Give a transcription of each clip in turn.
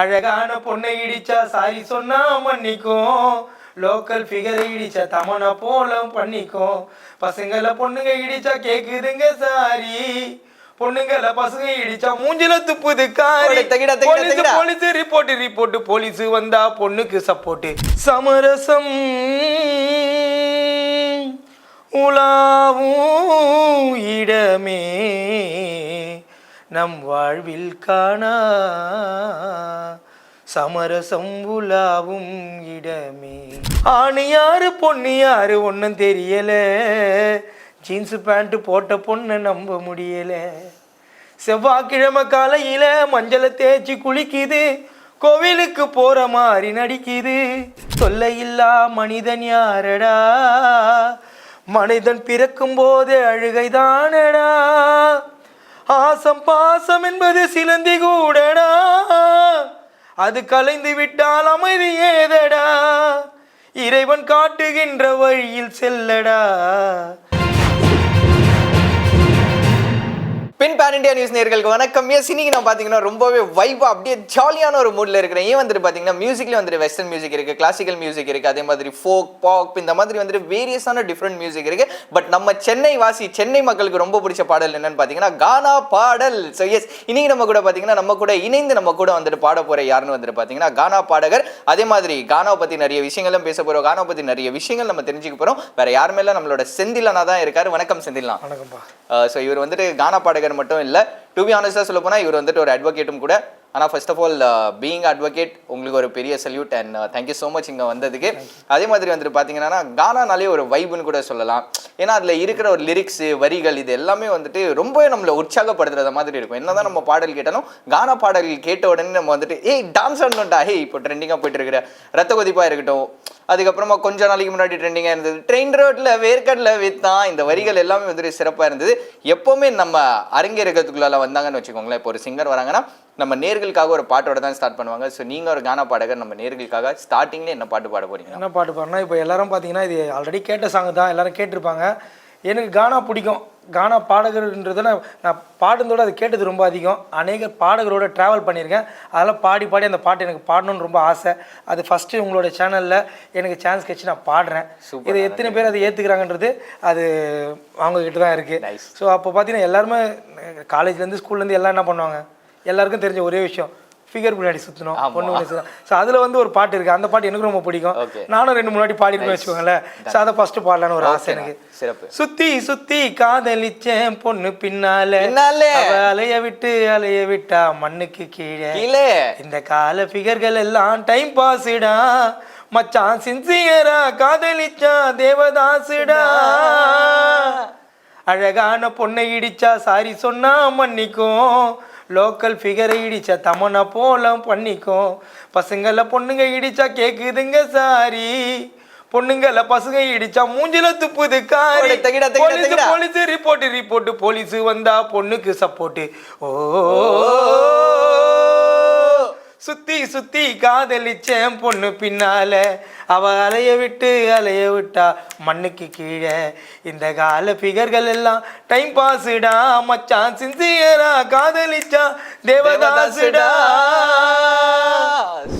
அழகான பொண்ணை இடிச்சா சாரி சொன்னா மன்னிக்கும். லோக்கல் ஃபிகரை இடிச்சா தமனை போல பண்ணிக்கும். பசங்களை பொண்ணுங்க இடிச்சா கேக்குதுங்க சாரி. பொண்ணுங்கள பசங்க இடிச்சா மூஞ்சில துப்புது காரி. போலீஸ் ரிப்போர்ட் ரிப்போர்ட் போலீஸ் வந்தா பொண்ணுக்கு சப்போர்ட் சமரசம் உலாவும் இடமே. நம் வாழ்வில் காணா. சமரசம் உலாவும் இடமே. ஆணு யாரு யாரு ஒன்றும் தெரியல. ஜீன்ஸு பேண்ட்டு போட்ட பொண்ணை நம்ப முடியல. செவ்வாய்க்கிழமை காலையில் மஞ்சளை தேய்ச்சி குளிக்குது. கோவிலுக்கு போகிற மாதிரி நடிக்குது. தொல்லையில்லா மனிதன் யாரடா? மனிதன் பிறக்கும் போதே அழுகைதானடா? ஆசம் பாசம் என்பது சிலந்தி கூடடா. அது கலைந்து விட்டால் அமைதி ஏதடா. இறைவன் காட்டுகின்ற வழியில் செல்லடா. பின் பேன் இண்டியா நியூஸ் நேர்களுக்கு வணக்கம். எஸ் இன்னைக்கு நான் பார்த்தீங்கன்னா ரொம்பவே வைபா அப்படியே ஜாலியான ஒரு மூடில் இருக்கிறேன். ஏன் வந்துட்டு பார்த்தீங்கன்னா மியூசிக்ல வந்துட்டு வெஸ்டர்ன் மியூசிக் இருக்கு கிளாசிக்கல் மியூசிக் இருக்கு அதே மாதிரி ஃபோக் பாப் இந்த மாதிரி வந்துட்டு வேரியஸான டிஃப்ரெண்ட் மியூசிக் இருக்கு. பட் நம்ம சென்னை வாசி சென்னை மக்களுக்கு ரொம்ப பிடிச்ச பாடல் என்னன்னு பார்த்தீங்கன்னா கானா பாடல். ஸோ எஸ் இன்னைக்கு நம்ம கூட பார்த்தீங்கன்னா நம்ம கூட இணைந்து நம்ம கூட வந்துட்டு பாட போற யாருன்னு வந்துட்டு பார்த்தீங்கன்னா கானா பாடகர். அதே மாதிரி கானாவை பற்றி நிறைய விஷயங்களும் பேச போறோம். கானா பற்றி நிறைய விஷயங்கள் நம்ம தெரிஞ்சுக்க போறோம். வேற யாருமே நம்மளோட செந்திலனா தான் இருக்காரு. வணக்கம் செந்திலனா வணக்கம்ப்பா. ஸோ இவர் வந்துட்டு கானா பாடகர் மட்டும் இல்லை. டு பி ஆனஸ்டாக சொல்ல போனால் இவர் வந்துட்டு ஒரு அட்வொகேட்டும் கூட ஆனால் first of all being advocate உங்களுக்கு ஒரு பெரிய salute and thank you so much இங்கே வந்ததுக்கு. அதே மாதிரி வந்துட்டு பார்த்தீங்கன்னா கானானாலே ஒரு வைப்னு கூட சொல்லலாம். ஏன்னா அதில் இருக்கிற ஒரு லிரிக்ஸு வரிகள் இது எல்லாமே வந்துட்டு ரொம்பவே நம்மளை உற்சாகப்படுத்துறத மாதிரி இருக்கும். என்னதான் நம்ம பாடல் கேட்டாலும் கானா பாடல்கள் கேட்ட உடனே நம்ம வந்துட்டு ஏய் டான்ஸ் ஆடணும்டா. ஹே இப்போ ட்ரெண்டிங்காக போயிட்டு இருக்கிற ரத்த கொதிப்பாக இருக்கட்டும். அதுக்கப்புறமா கொஞ்ச நாளைக்கு முன்னாடி ட்ரெண்டிங்காக இருந்தது. ட்ரெயின் ரோட்டில் வேர்க்கடல வித்தான். இந்த வரிகள் எல்லாமே வந்துட்டு சிறப்பாக இருந்தது. எப்போவுமே நம்ம அரங்கேறதுக்குள்ளால வந்தாங்கன்னு வச்சுக்கோங்களேன். இப்போ ஒரு சிங்கர் வராங்கன்னா நம்ம நேர்களுக்காக ஒரு பாட்டோட தான் ஸ்டார்ட் பண்ணுவாங்க. ஸோ நீங்கள் ஒரு கானா பாடகர் நம்ம நேர்களுக்காக ஸ்டார்டிங்லேயே என்ன பாட்டு பாட போறீங்க? என்ன பாட்டு பாடினா இப்போ எல்லாரும் பார்த்தீங்கன்னா இது ஆல்ரெடி கேட்ட சாங் தான் எல்லாரும் கேட்டிருப்பாங்க. எனக்கு கானா பிடிக்கும். கானா பாடகர்ன்றதை நான் நான் பாடுனதோட அது கேட்டது ரொம்ப அதிகம். அநேக பாடகரோட ட்ராவல் பண்ணியிருக்கேன். அதெல்லாம் பாடி பாடி அந்த பாட்டு எனக்கு பாடணும்னு ரொம்ப ஆசை. அது ஃபஸ்ட்டு உங்களோட சேனலில் எனக்கு சான்ஸ் கிடச்சி நான் பாடுறேன். இது எத்தனை பேர் அதை ஏற்றுக்கிறாங்கன்றது அது அவங்க கிட்ட தான் இருக்குது. ஸோ அப்போ பார்த்தீங்கன்னா எல்லாருமே காலேஜ்லேருந்து ஸ்கூல்லேருந்து எல்லாம் என்ன பண்ணுவாங்க? எல்லாருக்கும் தெரிஞ்ச ஒரே விஷயம் ஃபிகர் முன்னாடி சுற்றணும். பொண்ணு சுற்றணும் ஸோ அதில் வந்து ஒரு பாட்டு இருக்குது அந்த பாட்டு எனக்கு ரொம்ப பிடிக்கும். நானும் ரெண்டு முன்னாடி பாடிருக்கேன் வச்சுக்கோங்களேன். ஸோ அதை ஃபஸ்ட்டு பாடலான்னு ஒரு ஆசை எனக்கு. சிறப்பு. சுத்தி சுத்தி காதலிச்சேன் பொண்ணு பின்னால. அலைய விட்டு அலைய விட்டா மண்ணுக்கு கீழே. கீழே. இந்த கால ஃபிகர்கள் எல்லாம் டைம் பாஸ்டா மச்சான் சின்சியரா காதலிச்சா தேவதாசுடா. அழகான பொண்ணை இடிச்சா சாரி சொன்னா மன்னிக்கும். லோக்கல் ஃபிகரை இடிச்சா தமனை போல பண்ணிக்கும். பசங்களை பொண்ணுங்க இடிச்சா கேக்குதுங்க சாரி. பொண்ணுங்கள பசங்க இடிச்சா மூஞ்சில துப்புது காரி. போலீஸ் ரிப்போர்ட் ரிப்போர்ட் போலீஸ் வந்தா பொண்ணுக்கு சப்போர்ட் ஓ. சுத்தி சுத்தி காதலிச்சேன் பொண்ணு பின்னால. அவ அலைய விட்டு அலைய விட்டா மண்ணுக்கு கீழே. இந்த கால பிகர்கள் எல்லாம் டைம் பாஸ்டா மச்சான் சின்சியரா காதலிச்சா தேவதாசுடா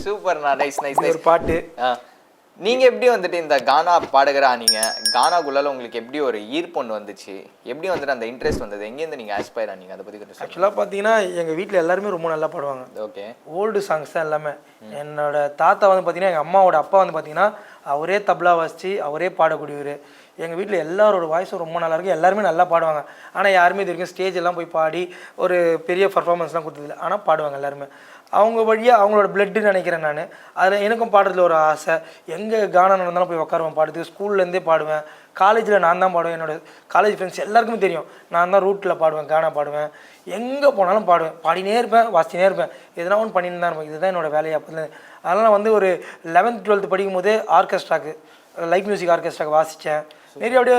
சூப்பர்ண்ணா நைஸ் நைஸ் ஒரு பாட்டு. நீங்க எப்படி வந்துட்டு இந்த கானா பாடகரா ஆனீங்க? கானாக்குள்ளால உங்களுக்கு எப்படி ஒரு ஈர்ப்பொண்ணு வந்துச்சு? எப்படி வந்துட்டு அந்த இன்ட்ரெஸ்ட் வந்தது? எங்கேருந்து நீங்க ஆஸ்பயர் ஆனீங்க? அதை பத்தி கொஞ்சம் ஆக்சுவலாக பார்த்தீங்கன்னா எங்கள் வீட்டில் எல்லாருமே ரொம்ப நல்லா பாடுவாங்க. ஓகே. ஓல்டு சாங்ஸ் தான் எல்லாமே. என்னோட தாத்தா வந்து பார்த்தீங்கன்னா எங்கள் அம்மாவோட அப்பா வந்து பார்த்தீங்கன்னா அவரே தப்லா வாசிச்சு அவரே பாடக்கூடியவர். எங்கள் வீட்டில் எல்லாரோட வாய்ஸும் ரொம்ப நல்லா இருக்கு எல்லாருமே நல்லா பாடுவாங்க. ஆனால் யாருமே இது வரைக்கும் ஸ்டேஜ் எல்லாம் போய் பாடி ஒரு பெரிய பர்ஃபார்மன்ஸ்லாம் கொடுத்ததில்ல. ஆனால் பாடுவாங்க எல்லாருமே. அவங்க வழியாக அவங்களோட பிளட்டுன்னு நினைக்கிறேன் நான். அதில் எனக்கும் பாடுறதுல ஒரு ஆசை. எங்கே கானா நடந்தாலும் போய் உட்காருவேன் பாடுறதுக்கு ஸ்கூல்லேருந்தே பாடுவேன். காலேஜில் நான் தான் பாடுவேன். என்னோட காலேஜ் ஃப்ரெண்ட்ஸ் எல்லாருக்குமே தெரியும். நான் தான் ரூட்டில் பாடுவேன் கானா பாடுவேன். எங்கே போனாலும் பாடுவேன். பாடினே இருப்பேன் வாசினே இருப்பேன். எதனா ஒன்று பண்ணிட்டு தான் இருப்பேன். இதுதான் என்னோட வேலையை அப்போ அதனால் நான் வந்து ஒரு லெவன்த் டுவெல்த் படிக்கும் போதே ஆர்கெஸ்ட்ராக்கு லைட் மியூசிக் ஆர்கெஸ்ட்ராக்கு வாசித்தேன் நிறைய அப்படியே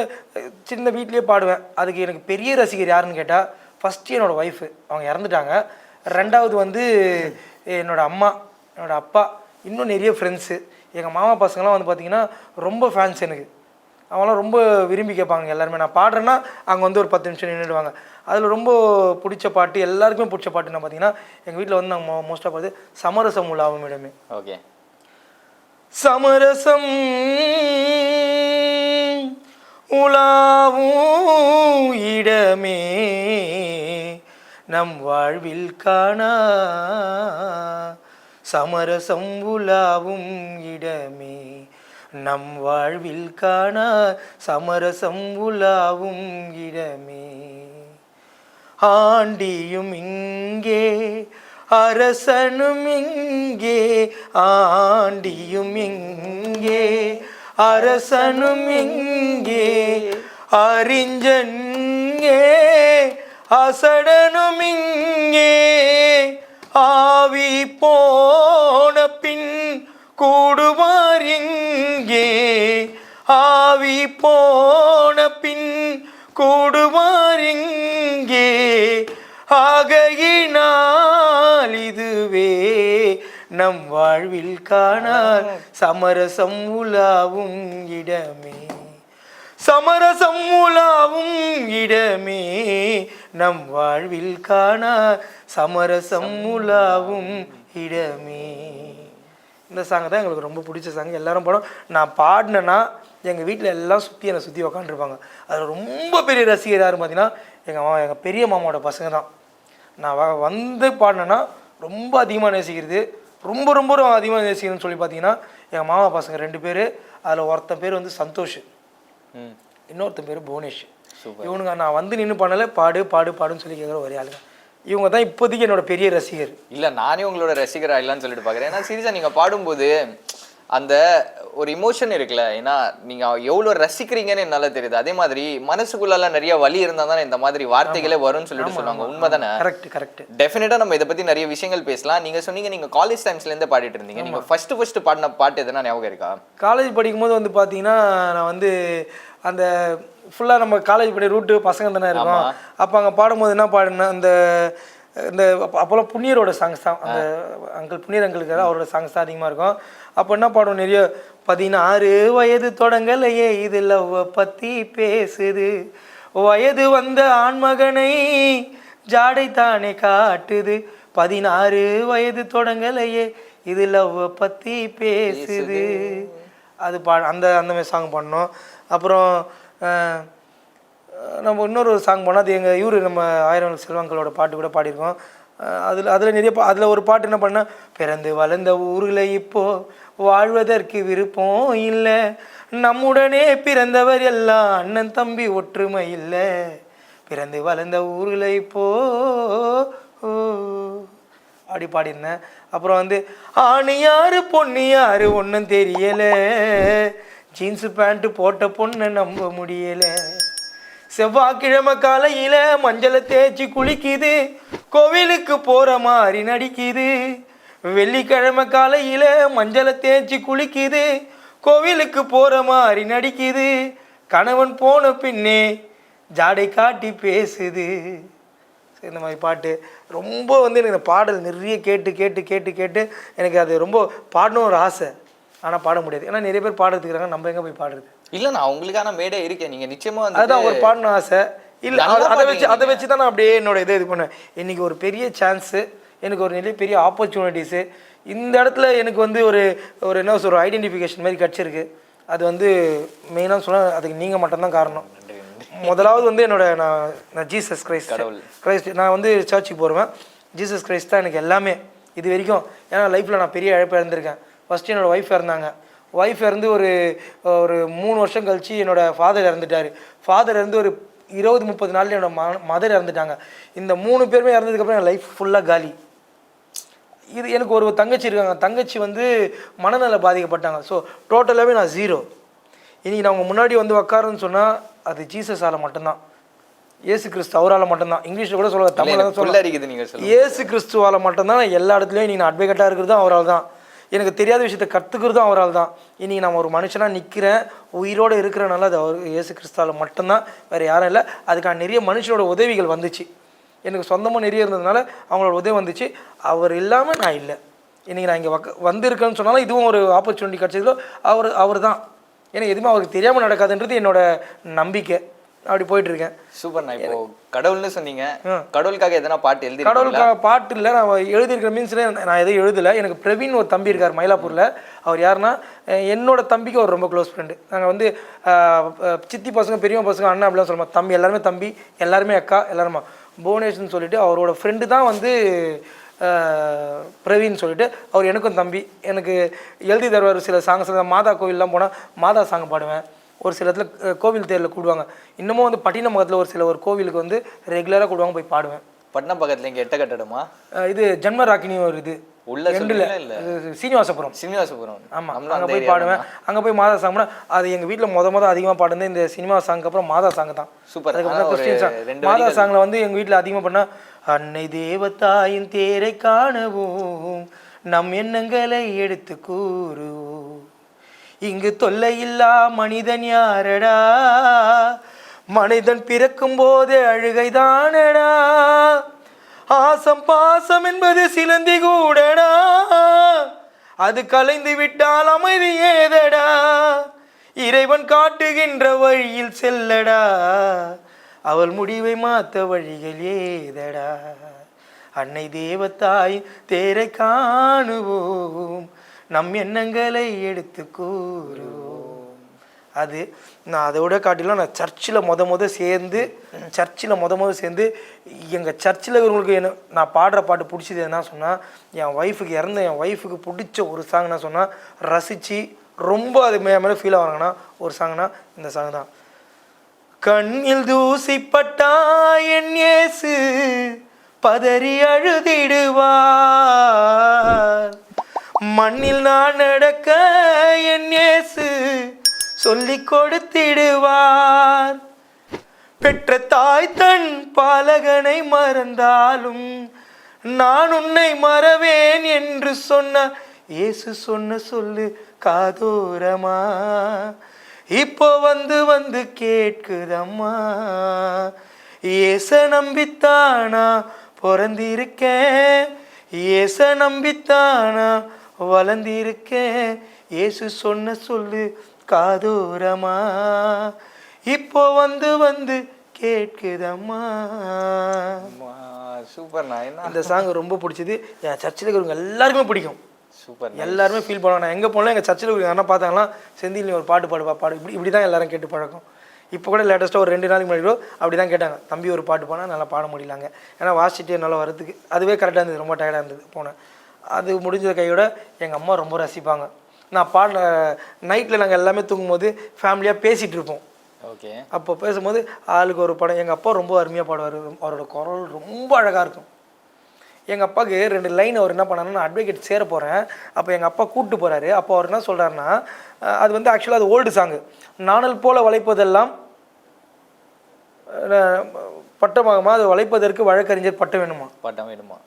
சின்ன வீட்லேயே பாடுவேன். அதுக்கு எனக்கு பெரிய ரசிகர் யாருன்னு கேட்டால் ஃபஸ்ட்டு என்னோடய ஒய்ஃபு அவங்க இறந்துட்டாங்க. ரெண்டாவது வந்து என்னோட அம்மா என்னோட அப்பா இன்னும் நிறைய ஃப்ரெண்ட்ஸு எங்கள் மாமா பசங்களாம் வந்து பார்த்திங்கன்னா ரொம்ப ஃபேன்ஸ் எனக்கு. அவங்களாம் ரொம்ப விரும்பி கேட்பாங்க எல்லாருமே. நான் பாடுறேன்னா அங்கே வந்து ஒரு பத்து நிமிஷம் நின்றுடுவாங்க அதில் ரொம்ப பிடிச்ச பாட்டு எல்லாருக்குமே பிடிச்ச பாட்டுன்னா பார்த்தீங்கன்னா எங்கள் வீட்டில் வந்து நாங்கள் மோஸ்ட்டாக பார்த்து சமரசம் உலாவும் இடமே ஓகே. சமரசம் உலாவும் இடமே. நம் வாழ்வில் காணா. சமரசம் உலாவும் இடமே. நம் வாழ்வில் காணா. சமரசம் உலாவும் இடமே. ஆண்டியும் இங்கே அரசனும் இங்கே ஆண்டியும் இங்கே அரசனும் இங்கே அறிஞ்சன்ங்கே அசடனும் இங்கே. ஆவி போன பின் கூடுவார் இங்கே. ஆவி போன பின் கூடுவார் இங்கே. ஆகையினால் இதுவே நம் வாழ்வில் காணால் சமரசம் உலாவும் இடமே. சமரசம் உலாவும் இடமே. நம் வாழ்வில் காணா சமரசம் உலாவும் இடமே. இந்த சாங் தான் எங்களுக்கு ரொம்ப பிடிச்ச சாங் எல்லாரும் படம். நான் பாடினேன்னா எங்கள் வீட்டில் எல்லாம் சுற்றி என்னை சுற்றி உக்காந்துருப்பாங்க. அதில் ரொம்ப பெரிய ரசிகர் யாரும் பார்த்தீங்கன்னா எங்கள் மாமா எங்கள் பெரிய மாமாவோட பசங்க தான். நான் வ- வந்து பாடினேன்னா ரொம்ப அதிகமாக நேசிக்கிறது ரொம்ப ரொம்ப ரொம்ப அதிகமாக நேசிக்கிறேன்னு சொல்லி பார்த்தீங்கன்னா எங்கள் மாமா பசங்க ரெண்டு பேர் அதில் ஒருத்தன் பேர் வந்து சந்தோஷ். ம். இன்னொருத்தன் பேர் புவனேஷ். இவனுங்க நான் வந்து நின்று பண்ணல பாடு பாடு பாடுன்னு சொல்லி கேட்குற ஒரே ஆளுங்க. இவங்க தான் இப்போதைக்கு என்னோட பெரிய ரசிகர். இல்ல நானே உங்களோட ரசிகர் ஆயிடலாம்னு சொல்லிட்டு பாக்குறேன். ஏன்னா சீரியஸா நீங்க பாடும்போது அந்த ஒரு இமோஷன் இருக்குல்ல ஏன்னா நீங்க எவ்வளவு ரசிக்கிறீங்கன்னு என்னால தெரியுது. அதே மாதிரி மனசுக்குள்ள நிறைய வலி இருந்தா தானே இந்த மாதிரி வார்த்தைகளே வரும்னு சொல்லிட்டு சொல்லுவாங்க. உண்மைதானே? கரெக்ட் கரெக்ட் டெஃபினட்டா நம்ம இதை பத்தி நிறைய விஷயங்கள் பேசலாம். நீங்க சொன்னீங்க நீங்க காலேஜ் டைம்ஸ்ல இருந்தே பாடிட்டு இருந்தீங்க. நீங்க ஃபர்ஸ்ட் ஃபர்ஸ்ட் பாடின பாட்டு எதுனா ஞாபகம் இருக்கா? காலேஜ் படிக்கும்போது வந்து பார்த்தீங்கன்னா நான் வந்து அந்த ஃபுல்லாக நம்ம காலேஜ் படி ரூட்டு பசங்க தானே இருக்கோம். அப்போ அங்கே பாடும்போது என்ன பாடுனா அந்த இந்த அப்ப- அப்போல்லாம் புண்ணியரோட சாங்ஸ் தான். அந்த அங்கிள் புண்ணியர் அங்கிளுக்கு அவரோட சாங்ஸ் தான் அதிகமாக இருக்கும். அப்போ என்ன பாடுவோம் நிறைய பதினாறு வயது தொடங்கலையே இது லவ்வை பற்றி பேசுது. வயது வந்த ஆண்மகனை ஜாடை தானே காட்டுது. பதினாறு வயது தொடங்கலையே இது லவ்வை பற்றி பேசுது. அது பா அந்த அந்த மாதிரி சாங் பண்ணோம். அப்புறம் நம்ம இன்னொரு சாங் போனால் அது எங்கள் இவர் நம்ம ஆயிரம் செல்வங்களோட பாட்டு கூட பாடியிருக்கோம். அதில் அதில் நிறைய பா அதில் ஒரு பாட்டு என்ன பண்ணால் பிறந்து வளர்ந்த ஊரில் இப்போ வாழ்வதற்கு விருப்பம் இல்லை. நம்முடனே பிறந்தவர் எல்லாம் அண்ணன் தம்பி ஒற்றுமை இல்லை. பிறந்து வளர்ந்த ஊரில் இப்போ ஓ, அப்படி பாடியிருந்தேன். அப்புறம் வந்து ஆணு யாரு பொண்ணு யாரு ஒன்றும் தெரியலை. ஜீன்ஸு பேண்ட்டு போட்ட பொண்ணை நம்ப முடியல. செவ்வாய்க்கிழமை காலையில் மஞ்சளை தேய்ச்சி குளிக்குது. கோவிலுக்கு போகிற மாதிரி நடிக்குது. வெள்ளிக்கிழமை காலையில் மஞ்சளை தேய்ச்சி குளிக்குது. கோவிலுக்கு போகிற மாதிரி நடிக்குது. கணவன் போன பின்னே ஜாடை காட்டி பேசுது. இந்த மாதிரி பாட்டு ரொம்ப வந்து எனக்கு இந்த பாடல் நிறைய கேட்டு கேட்டு கேட்டு கேட்டு எனக்கு அது ரொம்ப பாடணும் ஒரு ஆசை. ஆனால் பாட முடியாது. ஏன்னா நிறைய பேர் பாடுறதுக்குறாங்க நம்ம எங்கே போய் பாடுறது? இல்ல நான் உங்களுக்கான மேடை இருக்கேன் நீங்க நிச்சயமா வந்து அதுதான் ஒரு பாடணும் ஆசை. இல்லை நல்லா அதை வச்சு அதை வச்சு தான் நான் அப்படியே என்னோட இதை இது பண்ணேன் இன்னைக்கு ஒரு பெரிய சான்ஸு எனக்கு ஒரு நிறைய பெரிய ஆப்பர்ச்சுனிட்டிஸு இந்த இடத்துல எனக்கு வந்து ஒரு ஒரு என்ன சொல்ற ஐடென்டிஃபிகேஷன் மாதிரி கிடச்சிருக்கு. அது வந்து மெயினாக சொன்னால் அதுக்கு நீங்கள் மட்டும்தான் காரணம். முதலாவது வந்து என்னோட நான் நான் ஜீசஸ் கிரைஸ்ட். கிரைஸ்ட் நான் வந்து சர்ச்சுக்கு போடுவேன் ஜீசஸ் கிரைஸ்ட் தான் எனக்கு எல்லாமே. இது வரைக்கும். ஏன்னா லைஃப்பில் நான் பெரிய இழப்பு இறந்துருக்கேன் ஃபஸ்ட்டு என்னோட ஒய்ஃப் இறந்தாங்க. ஒய்ஃப் இறந்து ஒரு ஒரு மூணு வருஷம் கழிச்சு என்னோட ஃபாதர் இறந்துட்டார். ஃபாதர் இறந்து ஒரு இருபது முப்பது நாள்ல என்னோட மதர் இறந்துட்டாங்க. இந்த மூணு பேருமே இறந்ததுக்கப்புறம் என் லைஃப் ஃபுல்லாக காலி. இது எனக்கு ஒரு தங்கச்சி இருக்காங்க. தங்கச்சி வந்து மனநல பாதிக்கப்பட்டாங்க. ஸோ டோட்டலாகவே நான் ஜீரோ இன்னைக்கு நான் உங்க முன்னாடி வந்து உக்காருன்னு சொன்னால் அது ஜீசஸால் மட்டும்தான். இயேசு கிறிஸ்து அவரால் மட்டும்தான். இங்கிலீஷில் கூட சொல்ல தமிழில் தான் சொல்ல புல்ல அடிக்குது நீங்க சொல்லுங்க. இயேசு கிறிஸ்துவால் மட்டும்தான் எல்லா இடத்துலையும் நான் அட்வொகேட்டாக இருக்கிறதும் அவரால் தான் எனக்கு தெரியாத விஷயத்த கற்றுக்கிறதும் அவரால் தான். இன்றைக்கி நான் ஒரு மனுஷனாக நிற்கிறேன் உயிரோடு இருக்கிறனால அது அவர் இயேசு கிறிஸ்தாவில் மட்டும்தான் வேறு யாரும் இல்லை. அதுக்கான நிறைய மனுஷனோட உதவிகள் வந்துச்சு. எனக்கு சொந்தமாக நிறைய இருந்ததுனால அவங்களோட உதவி வந்துச்சு. அவர் இல்லாமல் நான் இல்லை. இன்றைக்கி நான் இங்கே வக்க வந்திருக்கேன்னு சொன்னாலும் இதுவும் ஒரு ஆப்பர்ச்சுனிட்டி கிடச்சதுல அவர் அவர் தான் ஏன்னா எதுவுமே அவருக்கு தெரியாமல் நடக்காதுன்றது என்னோட நம்பிக்கை. அப்படி போயிட்டு இருக்கேன் சூப்பர்ண்ணா இப்போ கடவுள்னு சொன்னீங்க. கடவுளுக்காக எதனா பாட்டு எழுதி கடவுளுக்காக பாட்டு இல்லை நான் எழுதியிருக்கிற மீன்ஸில் நான் எதுவும் எழுதலை. எனக்கு பிரவீன் ஒரு தம்பி இருக்கார் மயிலாப்பூரில். அவர் யாருன்னா என்னோட தம்பிக்கு அவர் ரொம்ப க்ளோஸ் ஃப்ரெண்டு நாங்கள் வந்து சித்தி பசங்க பெரியவங்க பசங்க அண்ணன் அப்படிலாம் சொல்லுமா தம்பி எல்லாருமே தம்பி எல்லாருமே அக்கா எல்லாருமா. புவனேஷ்னு சொல்லிட்டு அவரோட ஃப்ரெண்டு தான் வந்து பிரவீன் சொல்லிட்டு அவர் எனக்கும் தம்பி. எனக்கு எழுதி தருவார் சில சாங்ஸ் மாதா கோவில்லாம் போனால் மாதா சாங் பாடுவேன். ஒரு சில இடத்துல கோவில் தேரில் கூடுவாங்க. இன்னமும் வந்து பட்டினமுகத்தில் ஒரு சில ஒரு கோவிலுக்கு வந்து ரெகுலராக கூடுவாங்க போய் பாடுவேன். பட்னம் பக்கத்துல இங்க எட்ட கட்டடமா? இது ஜென்ம ராக்கினி ஒரு இது. உள்ள சீனிவாசபுரம். சீனிவாசபுரம். ஆமாம் அங்கே போய் பாடுவேன். அங்கே போய் மாதா சாங்னா அது எங்கள் வீட்டில் முத முத அதிகமாக பாடுனது இந்த சினிமா சாங்க்கு அப்புறம் மாதா சாங் தான். சூப்பர். Christian song. மாதா சாங்கில் வந்து எங்கள் வீட்டில் அதிகமாக பண்ணால் அன்னை தேவதாயின் தேரை காணவும் நம் எண்ணங்களை எடுத்து கூறுவோம். இங்கு தொல்லையில்லா மனிதன் யாரடா? மனிதன் பிறக்கும் போதே அழுகைதானடா? ஆசம் பாசம் என்பது சிலந்தி கூடடா? அது கலைந்து விட்டால் அமைதி ஏதடா? இறைவன் காட்டுகின்ற வழியில் செல்லடா? அவள் முடிவை மாத்த வழிகள் ஏதடா? அன்னை தேவத்தாய் தேரை காணுவோம். நம் எண்ணங்களை எடுத்து கூறுவோம். அது நான் அதோட காட்டிலும் நான் சர்ச்சில் முத முத சேர்ந்து சர்ச்சில் முத முத சேர்ந்து எங்கள் சர்ச்சில் இவங்களுக்கு என்ன நான் பாடுற பாட்டு பிடிச்சது என்ன சொன்னால் என் ஒய்ஃபுக்கு இறந்த என் ஒய்ஃபுக்கு பிடிச்ச ஒரு சாங் என்ன சொன்னால் ரசித்து ரொம்ப அது மே மேலே ஃபீல் ஆகிறாங்கன்னா ஒரு சாங்னா இந்த சாங் தான். கண்ணில் தூசிப்பட்டா என் ஏசு பதறி அழுதிடுவா மண்ணில் நான் நடக்க என் இயேசு சொல்லி கொடுத்திடுவார். பெற்ற தாய் தன் பாலகனை மறந்தாலும் நான் உன்னை மறவேன் என்று சொன்ன இயேசு சொன்ன சொல்லு காதோரமா? இப்போ வந்து வந்து கேட்குதம்மா? ஏச நம்பித்தானா? பிறந்திருக்கேன். ஏச நம்பித்தானா? வளர்ந்திருக்கேன் இயேசு சொன்ன சொல்லு காதோரமா? இப்போ வந்து வந்து கேட்குதம்மா? சூப்பர்ண்ணா என்ன? அந்த சாங் ரொம்ப பிடிச்சது. என் சர்ச்சில் இருக்கிறவங்க எல்லாருக்குமே பிடிக்கும். சூப்பர் எல்லாருமே ஃபீல் பண்ணுவாங்க. நான் எங்கே போனாலும் எங்கள் சர்ச்சில் இருக்கிற அண்ணா பார்த்தாங்கன்னா செந்தில் நீ ஒரு பாட்டு பாடுவா பாடு. இப்படி இப்படி தான் எல்லாரும் கேட்டு பழக்கம். இப்போ கூட லேட்டஸ்ட்டாக ஒரு ரெண்டு நாளைக்கு முன்னாடி அப்படி தான் கேட்டாங்க. தம்பி ஒரு பாட்டு போனால் நல்லா பாட முடியலாங்க. ஏன்னா வாசிச்சுட்டு நல்லா வரதுக்கு அதுவே கரெக்டாக இருந்தது. ரொம்ப டயர்டாக இருந்தது. போனேன். அது முடிஞ்ச கையோட எங்கள் அம்மா ரொம்ப ரசிப்பாங்க. நான் பாடின நைட்டில் நாங்கள் எல்லாமே தூங்கும்போது ஃபேமிலியாக பேசிகிட்டு இருப்போம். ஓகே. அப்போ பேசும்போது ஆளுக்கு ஒரு படம் எங்கள் அப்பா ரொம்ப அருமையாக பாடுவார். அவரோட குரல் ரொம்ப அழகாக இருக்கும். எங்கள் அப்பாவுக்கு ரெண்டு லைன் அவர் என்ன பண்ணாருன்னா நான் அட்வொகேட் சேர போகிறேன் அப்போ எங்கள் அப்பா கூப்பிட்டு போகிறாரு அப்போ அவர் என்ன சொல்கிறாருன்னா அது வந்து ஆக்சுவலாக அது ஓல்டு சாங்கு நாணல் போல வளைப்பதெல்லாம் பட்டமாகுமா அது வளைப்பதற்கு வழக்கறிஞர் பட்டம் வேணுமா? பட்டம் வேணுமா?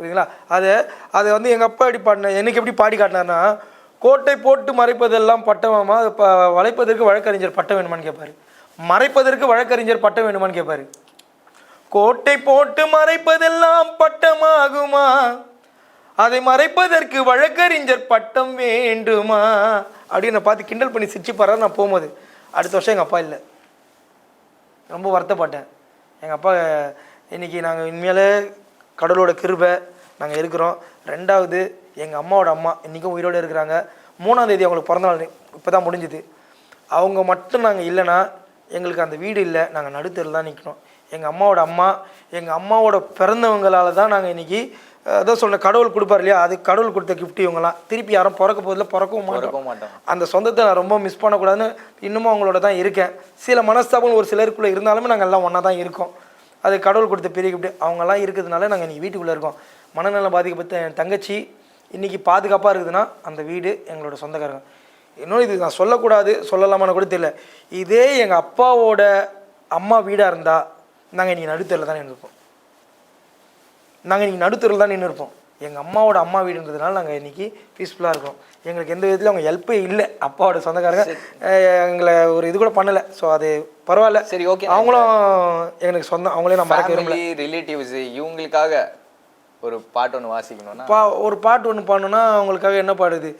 புரியுதுங்களா? அதை அதை வந்து எங்கள் அப்பா எப்படி பாடின எனக்கு எப்படி பாடி காட்டினார்னா கோட்டை போட்டு மறைப்பதெல்லாம் பட்டமாமா அது ப வளைப்பதற்கு வழக்கறிஞர் பட்டம் வேணுமான்னு கேட்பாரு மறைப்பதற்கு வழக்கறிஞர் பட்டம் வேணுமான்னு கேட்பாரு கோட்டை போட்டு மறைப்பதெல்லாம் பட்டமாகுமா? அதை மறைப்பதற்கு வழக்கறிஞர் பட்டம் வேண்டுமா? அப்படின்னு நான் பார்த்து கிண்டல் பண்ணி சிரிச்சு பாரு நான் போகும்போது. அடுத்த வருஷம் எங்கள் அப்பா இல்லை. ரொம்ப வருத்தப்பட்டேன். எங்கள் அப்பா இன்னைக்கு நாங்கள் உண்மையிலே கடவுளோட கிருபை நாங்கள் இருக்கிறோம். ரெண்டாவது எங்கள் அம்மாவோட அம்மா இன்றைக்கும் உயிரோடு இருக்கிறாங்க. மூணாம் தேதி அவங்களுக்கு பிறந்த நாள் இப்போ தான் முடிஞ்சுது. அவங்க மட்டும் நாங்கள் இல்லைன்னா எங்களுக்கு அந்த வீடு இல்லை. நாங்கள் நடுத்தெருவில் தான் நிற்கணும் எங்கள் அம்மாவோட அம்மா எங்கள் அம்மாவோட பிறந்தவங்களால தான் நாங்கள் இன்றைக்கி அதான் சொன்ன கடவுள் கொடுப்பார் இல்லையா? அது கடவுள் கொடுத்த கிஃப்ட் இவங்கலாம் திருப்பி யாரும் பிறக்க போதில் பிறக்கவும் மாட்டோம். மாட்டோம். அந்த சொந்தத்தை நான் ரொம்ப மிஸ் பண்ணக்கூடாதுன்னு இன்னமும் அவங்களோட தான் இருக்கேன். சில மனஸ்தாபம் ஒரு சிலருக்குள்ளே இருந்தாலுமே நாங்கள் எல்லாம் ஒன்றா தான் இருக்கோம். அது கடவுள் கொடுத்த பெரிய கிஃப்ட் அவங்கெல்லாம் இருக்கிறதுனால நாங்கள் இன்றைக்கி வீட்டுக்குள்ளே இருக்கோம். மனநலம் பாதிக்கப்பட்ட என் தங்கச்சி இன்றைக்கி பாதுகாப்பாக இருக்குதுன்னா அந்த வீடு எங்களோட சொந்தக்காரங்க. இன்னொன்று இது நான் சொல்லக்கூடாது சொல்லலாமான்னு கூட தெரியல. இதே எங்கள் அப்பாவோட அம்மா வீடாக இருந்தால் நாங்கள் இன்றைக்கி நடுத்தரில் தான் நின்று இருப்போம் நாங்கள் இன்றைக்கி நடுத்தரில் தான் நின்று இருப்போம் எங்கள் அம்மாவோட அம்மா வீடுன்றதுனால நாங்கள் இன்றைக்கி பீஸ்ஃபுல்லாக இருக்கோம். எங்களுக்கு எந்த விதத்துலையும் அவங்க ஹெல்ப்பே இல்லை. அப்பாவோட சொந்தக்காரங்க எங்களை ஒரு இது கூட பண்ணலை. ஸோ அது பரவாயில்ல. சரி ஓகே அவங்களும் எனக்கு சொந்தம். அவங்களே நான் மறக்க விரும்பல. ரிலேட்டிவ்ஸ் இவங்களுக்காக ஒரு பாட்டு ஒன்று வாசிக்கணும்னா? பா ஒரு பாட்டு ஒன்று பாடணுன்னா அவங்களுக்காக என்ன பாடுது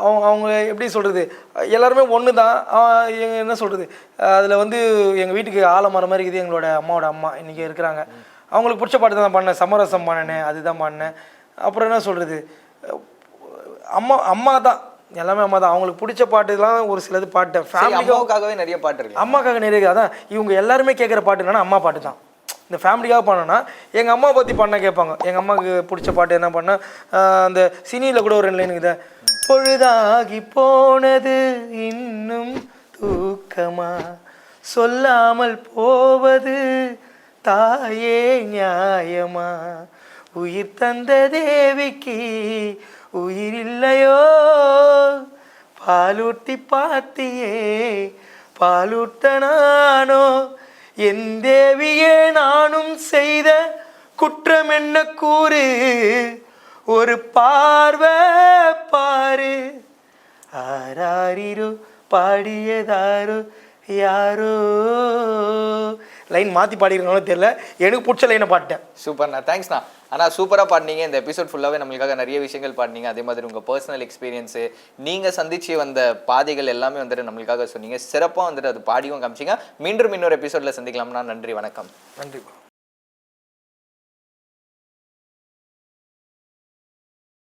அவங்க அவங்க எப்படி சொல்கிறது எல்லாருமே ஒன்று தான் என்ன சொல்கிறது அதில் வந்து எங்கள் வீட்டுக்கு ஆலமரம் மாதிரி இருக்குது. எங்களோட அம்மாவோட அம்மா இன்றைக்கி இருக்கிறாங்க. அவங்களுக்கு பிடிச்ச பாட்டு தான் பண்ணேன் சமரசம் பண்ணினேன் அதுதான் பண்ணேன் அப்புறம் என்ன சொல்கிறது அம்மா அம்மா தான். எல்லாமே அம்மா தான். அவங்களுக்கு பிடிச்ச பாட்டுலாம் ஒரு சிலது பாட்டேன். சரி, ஃபேமிலிக்கு அம்மாவுக்காகவே நிறைய பாட்டு இருக்கு அம்மாக்காக நிறைய அதான் இவங்க எல்லாருமே கேட்குற பாட்டு என்னன்னா அம்மா பாட்டு தான். இந்த ஃபேமிலிக்காக பண்ணோன்னா எங்கள் அம்மா பற்றி பண்ண கேட்பாங்க. எங்கள் அம்மாவுக்கு பிடிச்ச பாட்டு என்ன பண்ண அந்த சினியில் கூட ஒரு ரெண்டு லைன் இருக்குது பொழுதாகி போனது இன்னும் தூக்கமா. சொல்லாமல் போவது தாயே நியாயமா? உயிர் தந்த தேவிக்கு உயிர் இல்லையோ? பாலூட்டி பார்த்தியே பாலூட்ட நானோ? என் தேவியே நானும் செய்த குற்றம் என்ன கூறு? ஒரு பார்வை பாரு. ஆராரிரோ பாடியதாரோ யாரோ? லைன் மாற்றி பாடிருக்கணும் தெரியல. எனக்கு பிடிச்ச லைனை பாட்டேன் சூப்பர்ண்ணா. தேங்க்ஸ்ண்ணா ஆனால் சூப்பராக பாடினீங்க. இந்த எபிசோட் ஃபுல்லாகவே நம்மளுக்காக நிறைய விஷயங்கள் பாடினீங்க. அதே மாதிரி உங்கள் பர்சனல் எக்ஸ்பீரியன்ஸு நீங்கள் சந்திச்சு வந்த பாதைகள் எல்லாமே வந்துட்டு நம்மளுக்காக சொன்னீங்க. சிறப்பாக வந்துட்டு அது பாடியும் காமிச்சிங்க. மீண்டும் இன்னொரு எபிசோடில் சந்திக்கலாம்னா நன்றி வணக்கம். நன்றி.